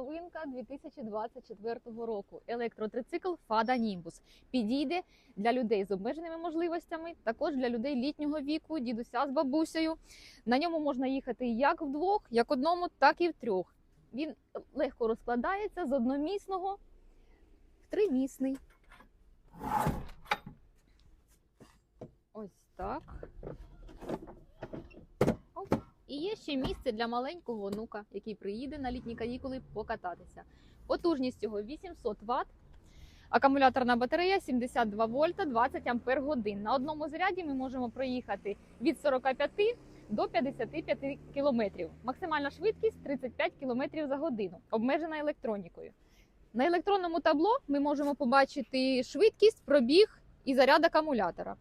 новинка 2024 року. Електротрицикл Fada Nimbus. Підійде для людей з обмеженими можливостями, також для людей літнього віку, дідуся з бабусею. На ньому можна їхати як вдвох, як одному, так і в трьох. Він легко розкладається з одномісного в тримісний. Ось так. І є ще місце для маленького онука, який приїде на літні канікули покататися. Потужність його 800 Вт. Акумуляторна батарея 72 вольта 20 ампер. На одному заряді ми можемо проїхати від 45 до 55 кілометрів. Максимальна швидкість 35 кілометрів за годину, обмежена електронікою. На електронному табло ми можемо побачити швидкість, пробіг і заряд акумулятора.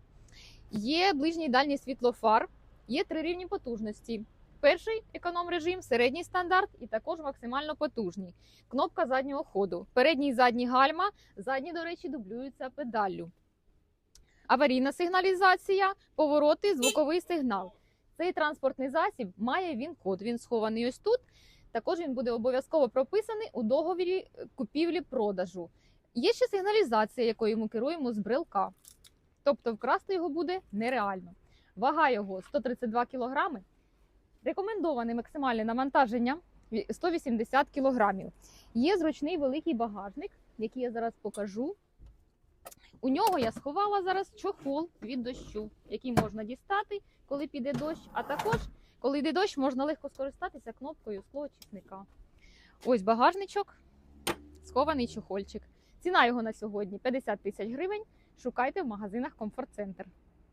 Є ближній і дальній світлофар, є три рівні потужності. Перший економ режим, середній стандарт і також максимально потужний. Кнопка заднього ходу. Передній і задній гальма. Задні, до речі, дублюються педаллю. Аварійна сигналізація, повороти, звуковий сигнал. Цей транспортний засіб має він код. Він схований ось тут. Також він буде обов'язково прописаний у договорі купівлі-продажу. Є ще сигналізація, якою ми керуємо з брелка. Тобто вкрасти його буде нереально. Вага його 132 кг. Рекомендоване максимальне навантаження 180 кг. Є зручний великий багажник, який я зараз покажу. У нього я сховала зараз чохол від дощу, який можна дістати, коли піде дощ. А також, коли йде дощ, можна легко скористатися кнопкою склоочисника. Ось багажничок, схований чохольчик. Ціна його на сьогодні 50 тисяч гривень. Шукайте в магазинах Комфорт Центр.